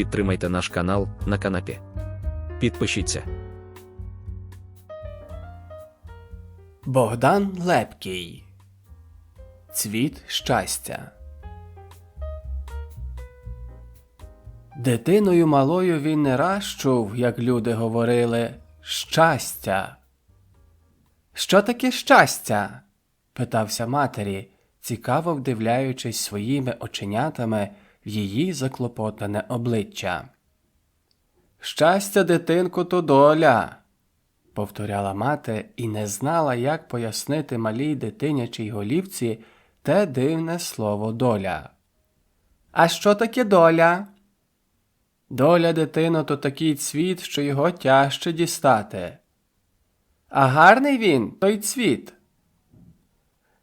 підтримайте наш канал на канапі. Підпишіться. Богдан Лепкий Цвіт щастя. Дитиною малою він не раз чув, як люди говорили щастя. Що таке щастя? питався матері, цікаво вдивляючись своїми оченятами її заклопотане обличчя. Щастя, дитинку, то доля повторяла мати і не знала, як пояснити малій дитинячій голівці те дивне слово доля. А що таке доля? Доля, дитино, то такий цвіт, що його тяжче дістати. А гарний він, той цвіт.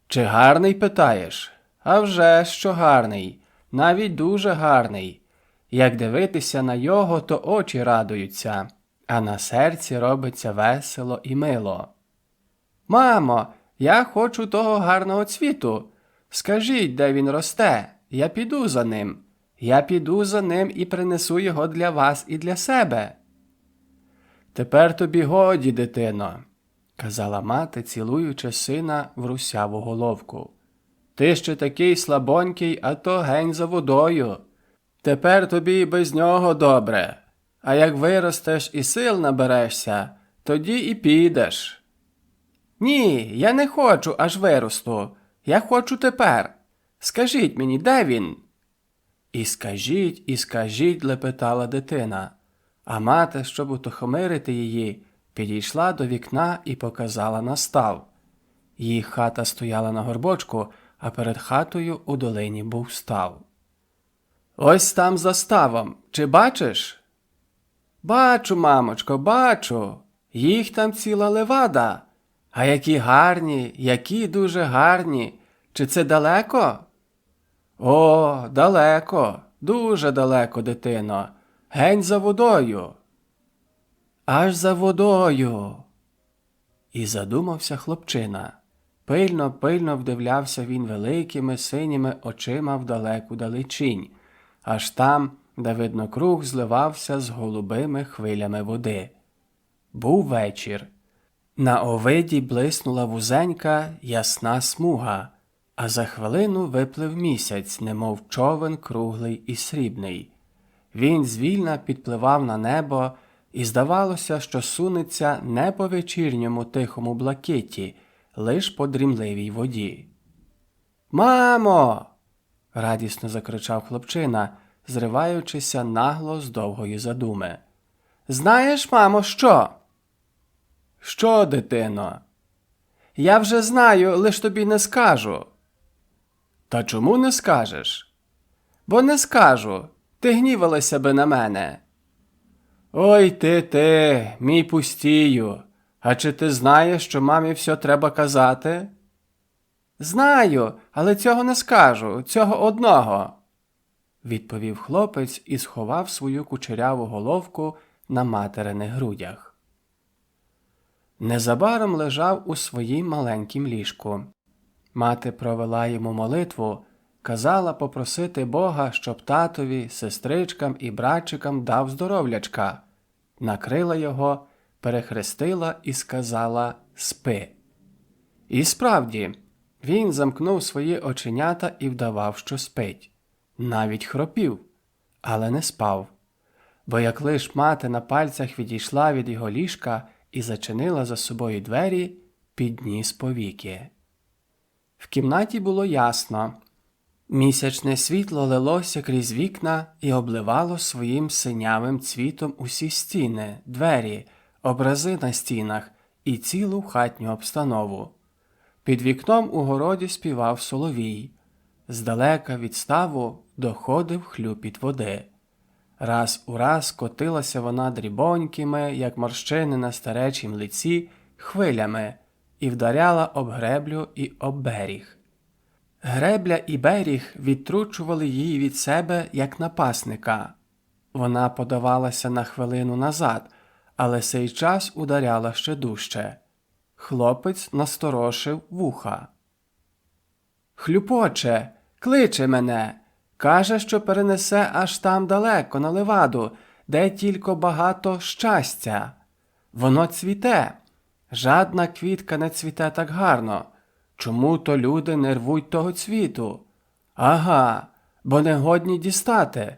Чи гарний питаєш? А вже що гарний, навіть дуже гарний. Як дивитися на його, то очі радуються, а на серці робиться весело і мило. Мамо, я хочу того гарного цвіту. Скажіть, де він росте, я піду за ним. Я піду за ним і принесу його для вас і для себе. Тепер тобі годі, дитино, казала мати, цілуючи сина в русяву головку. Ти ще такий слабонький, а то гень за водою. Тепер тобі і без нього добре. А як виростеш і сил наберешся, тоді і підеш. Ні, я не хочу, аж виросту. Я хочу тепер. Скажіть мені, де він? І скажіть, і скажіть, лепетала дитина. А мати, щоб утихомирити її, підійшла до вікна і показала на став. Її хата стояла на горбочку, а перед хатою у долині був став. Ось там за ставом. Чи бачиш? Бачу, мамочко, бачу. Їх там ціла левада. А які гарні, які дуже гарні. Чи це далеко? О, далеко, дуже далеко, дитино. Гень за водою. Аж за водою. І задумався хлопчина. Пильно, пильно вдивлявся він великими синіми очима в далеку далечінь, аж там, де, видно, круг зливався з голубими хвилями води. Був вечір. На овиді блиснула вузенька ясна смуга, а за хвилину виплив місяць, немов човен круглий і срібний. Він звільна підпливав на небо, і здавалося, що сунеться не по вечірньому тихому блакиті, лиш по дрімливій воді. Мамо. радісно закричав хлопчина, зриваючися нагло з довгої задуми. Знаєш, мамо, що? Що, дитино? Я вже знаю, лиш тобі не скажу. Та чому не скажеш? Бо не скажу. Ти гнівалася би на мене. Ой ти ти, мій пустію. А чи ти знаєш, що мамі все треба казати? Знаю, але цього не скажу, цього одного, відповів хлопець і сховав свою кучеряву головку на материних грудях. Незабаром лежав у своїм маленькім ліжку. Мати провела йому молитву, казала попросити Бога, щоб татові, сестричкам і братчикам дав здоровлячка, накрила його, перехрестила і сказала Спи. І справді, він замкнув свої оченята і вдавав, що спить, навіть хропів, але не спав. Бо як лиш мати на пальцях відійшла від його ліжка і зачинила за собою двері, підніс повіки. В кімнаті було ясно. Місячне світло лилося крізь вікна і обливало своїм синявим цвітом усі стіни, двері, образи на стінах і цілу хатню обстанову. Під вікном у городі співав соловій. Здалека від ставу доходив хлюпіт води. Раз у раз котилася вона дрібонькими, як морщини на старечім лиці, хвилями і вдаряла об греблю і об беріг. Гребля і беріг відтручували її від себе, як напасника. Вона подавалася на хвилину назад, але сей час ударяла ще дужче. Хлопець насторошив вуха. Хлюпоче, кличе мене. Каже, що перенесе аж там далеко, на леваду, де тільки багато щастя. Воно цвіте. Жадна квітка не цвіте так гарно. Чому то люди не рвуть того цвіту? Ага, бо не годні дістати.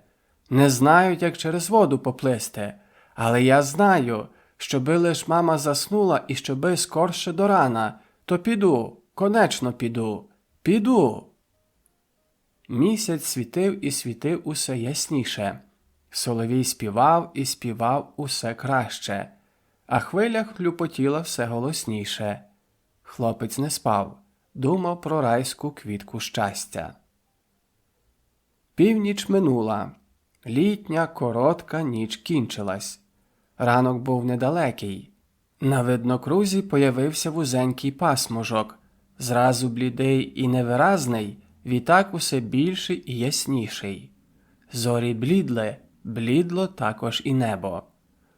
Не знають, як через воду поплисти. Але я знаю, щоби лиш мама заснула і щоби скорше до рана, то піду, конечно піду, піду. Місяць світив і світив усе ясніше. Соловій співав і співав усе краще, а хвиля хлюпотіла все голосніше. Хлопець не спав, думав про райську квітку щастя. Північ минула, літня коротка ніч кінчилась. Ранок був недалекий. На виднокрузі появився вузенький пасможок, зразу блідий і невиразний, відтак усе більший і ясніший. Зорі блідли, блідло також і небо.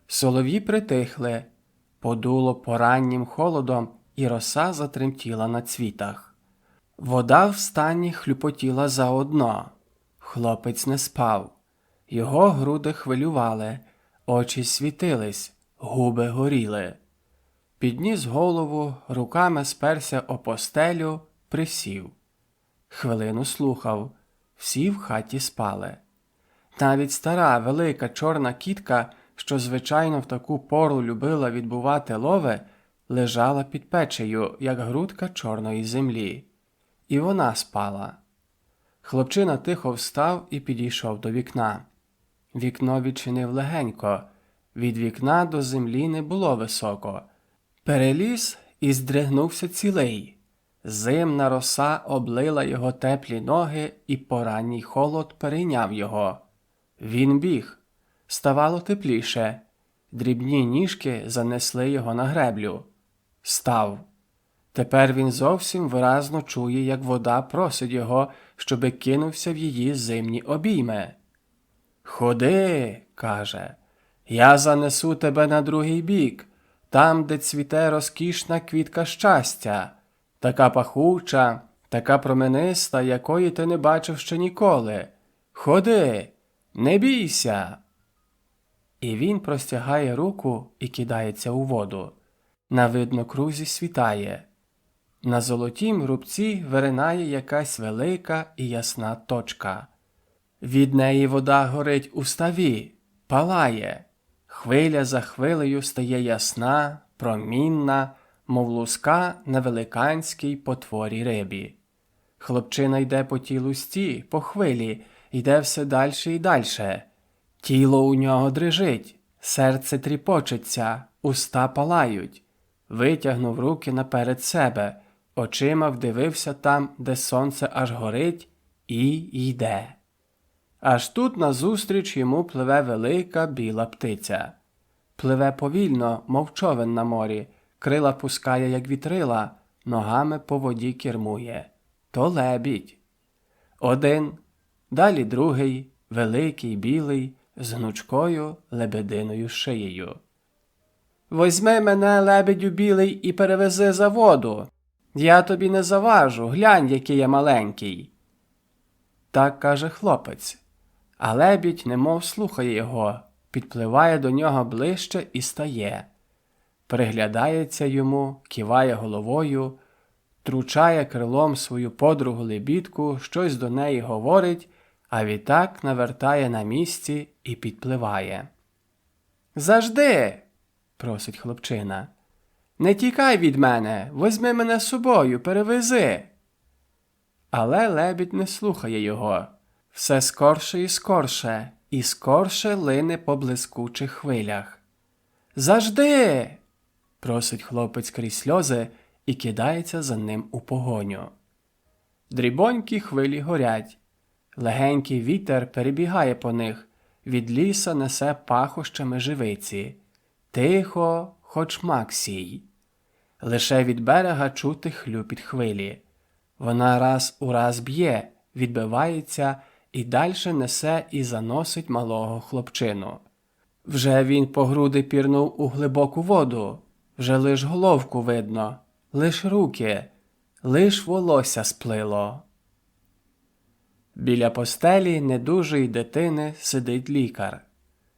Солов'ї притихли, подуло пораннім холодом, і роса затремтіла на цвітах. Вода в стані хлюпотіла заодно. Хлопець не спав. Його груди хвилювали, очі світились, губи горіли. Підніс голову, руками сперся о постелю, присів. Хвилину слухав, всі в хаті спали. Навіть стара велика чорна кітка, що звичайно в таку пору любила відбувати лове, лежала під печею, як грудка чорної землі. І вона спала. Хлопчина тихо встав і підійшов до вікна. Вікно відчинив легенько, від вікна до землі не було високо. Переліз і здригнувся цілий. Зимна роса облила його теплі ноги, і поранній холод перейняв його. Він біг. Ставало тепліше. Дрібні ніжки занесли його на греблю. Став. Тепер він зовсім виразно чує, як вода просить його, щоби кинувся в її зимні обійми. Ходи, каже, я занесу тебе на другий бік, там, де цвіте розкішна квітка щастя, така пахуча, така промениста, якої ти не бачив ще ніколи. Ходи, не бійся. І він простягає руку і кидається у воду. На виднокрузі світає. На золотім рубці виринає якась велика і ясна точка. Від неї вода горить у ставі, палає. Хвиля за хвилею стає ясна, промінна, мов луска на великанській потворі рибі. Хлопчина йде по тій лусті, по хвилі, йде все дальше і дальше. Тіло у нього дрижить, серце тріпочеться, уста палають. Витягнув руки наперед себе, очима вдивився там, де сонце аж горить, і йде. Аж тут назустріч йому пливе велика біла птиця. Пливе повільно, мов човен на морі, крила пускає, як вітрила, ногами по воді кермує. То лебідь. Один, далі другий, великий білий, з гнучкою лебединою шиєю. Возьми мене, лебедю білий, і перевези за воду. Я тобі не заважу, глянь, який я маленький. Так каже хлопець. А лебідь немов слухає його, підпливає до нього ближче і стає. Приглядається йому, киває головою, тручає крилом свою подругу лебідку, щось до неї говорить, а відтак навертає на місці і підпливає. Завжди, просить хлопчина. Не тікай від мене, возьми мене з собою, перевези. Але лебідь не слухає його. Все скорше і скорше, і скорше лине по блискучих хвилях. Завжди. просить хлопець крізь сльози і кидається за ним у погоню. Дрібонькі хвилі горять. Легенький вітер перебігає по них, від ліса несе пахощами живиці. Тихо, хоч максій. Лише від берега чути хлюпіт хвилі. Вона раз у раз б'є, відбивається і дальше несе і заносить малого хлопчину. Вже він по груди пірнув у глибоку воду, вже лиш головку видно, лиш руки, лиш волосся сплило. Біля постелі недужої дитини сидить лікар.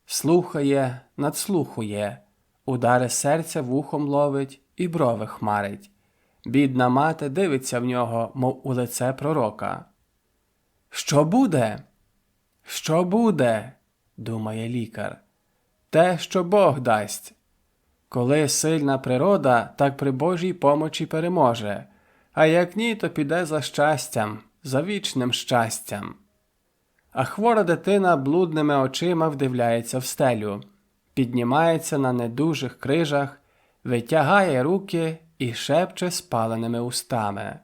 Слухає, надслухує, удари серця вухом ловить і брови хмарить. Бідна мати дивиться в нього, мов у лице пророка. Що буде? Що буде? думає лікар. Те, що Бог дасть. Коли сильна природа, так при Божій помочі переможе, а як ні, то піде за щастям, за вічним щастям. А хвора дитина блудними очима вдивляється в стелю, піднімається на недужих крижах, витягає руки і шепче спаленими устами.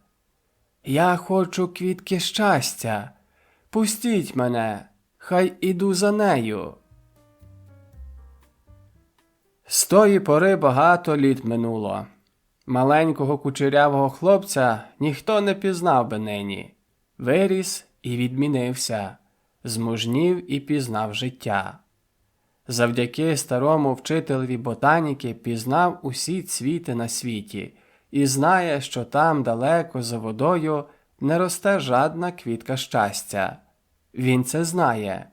Я хочу квітки щастя. Пустіть мене, хай іду за нею. З тої пори багато літ минуло. Маленького кучерявого хлопця ніхто не пізнав би нині. Виріс і відмінився, змужнів і пізнав життя. Завдяки старому вчителеві ботаніки пізнав усі цвіти на світі і знає, що там далеко за водою не росте жадна квітка щастя. Він це знає.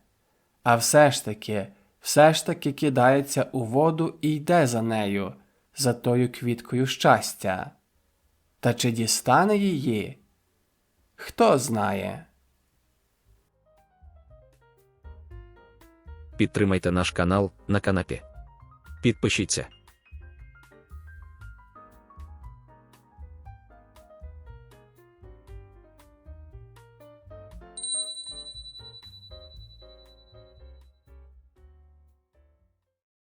А все ж таки, все ж таки кидається у воду і йде за нею, за тою квіткою щастя. Та чи дістане її? Хто знає? Підтримайте наш канал на канапі. Підпишіться.